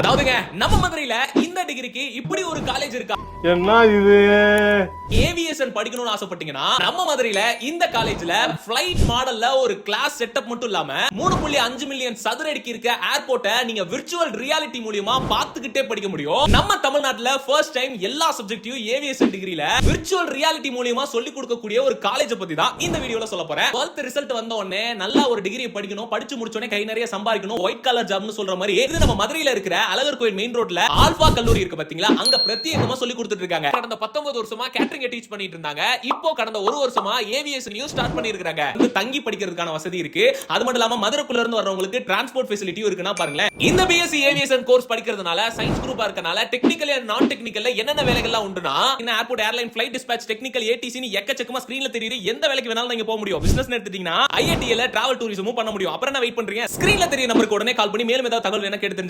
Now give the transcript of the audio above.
அதாவதுங்க நம்ம மதுரையில இந்த டிகிரிக்கு இப்படி ஒரு காலேஜ் இருக்கா? என்ன இது? ஏவியேஷன் படிக்கணும்னு ஆசைப்பட்டீங்கன்னா நம்ம மதுரையில இந்த காலேஜ்ல ஃபிளைட் மாடல்ல ஒரு கிளாஸ் செட்டப் மட்டும் இல்லாம மூணு புள்ளி அஞ்சு மில்லியன் சதுர அடிக்கு இருக்க ஏர்போர்ட்டை நீங்க விர்ச்சுவல் ரியாலிட்டி மூலியமா பார்த்துக்கிட்டே படிக்க முடியும். நம்ம தமிழ்நாட்டுல ஃபர்ஸ்ட் டைம் எல்லா சப்ஜெக்டையும் ஏவியேஷன் டிகிரில விர்ச்சுவல் ரியாலிட்டி மூலியமா சொல்லி கொடுக்கக்கூடிய ஒரு காலேஜ் பத்தி தான் இந்த வீடியோல சொல்ல போறேன். டுவெல்த் ரிசல்ட் வந்த உடனே நல்லா ஒரு டிகிரி படிக்கணும் படிச்சு முடிச்ச உடனே கை நிறைய சம்பாதிக்கணும் ஒயிட் கலர் ஜாப்னு சொல்ற மாதிரி இது நம்ம மதுரையில இருக்கிற அழகர் கோயில் மெயின் ரோட்ல ஆல்பா கல்லூரி இருக்கு பாத்தீங்களா? அங்க பிரத்யேகமா சொல்லி கொடுத்துட்டு இருக்காங்க கடந்த 19 வருஷமா கேட்டரிங் டீச் பண்ணிட்டு இருந்தாங்க. இப்போ கடந்த ஒரு வருஷமா ஏவியேஷனையும் ஸ்டார்ட் பண்ணிருக்காங்க தங்கி படிக்கிறதுக்கான வசதி இருக்கு. அது மட்டும் இல்லாம மதுரைக்குள்ள இருந்து வரவங்களுக்கு டிரான்ஸ்போர்ட் ஃபெசிலிட்டியும் இருக்குன்னா பாருங்களேன். இந்த பிஎஸ்சி ஏவியேஷன் கோர்ஸ் படிக்கிறதுனால சயின்ஸ் குரூப்பா இருக்கனால டெக்னிக்கல் அண்ட் நான் டெக்னிக்கல்ல என்னென்ன வேலைகள்லாம் உண்டுனா என்ன airport airline flight dispatch technical ஏடிசின்னு எக்கச்சக்கமா ஸ்கிரீன்ல தெரியுது. எந்த வேலைக்கு வேணாலும் நீங்க போக முடியும். பிசினஸ் எடுத்துட்டீங்கன்னா ஐஐடில டிராவல் டூரிசமும் பண்ண முடியும். அப்புறம் என்ன வெயிட் பண்றீங்க? ஸ்கிரீன்ல தெரிய நம்பருக்கு உடனே கால் பண்ணி மேலும் ஏதாவது தகவல் வேணா கேட்டு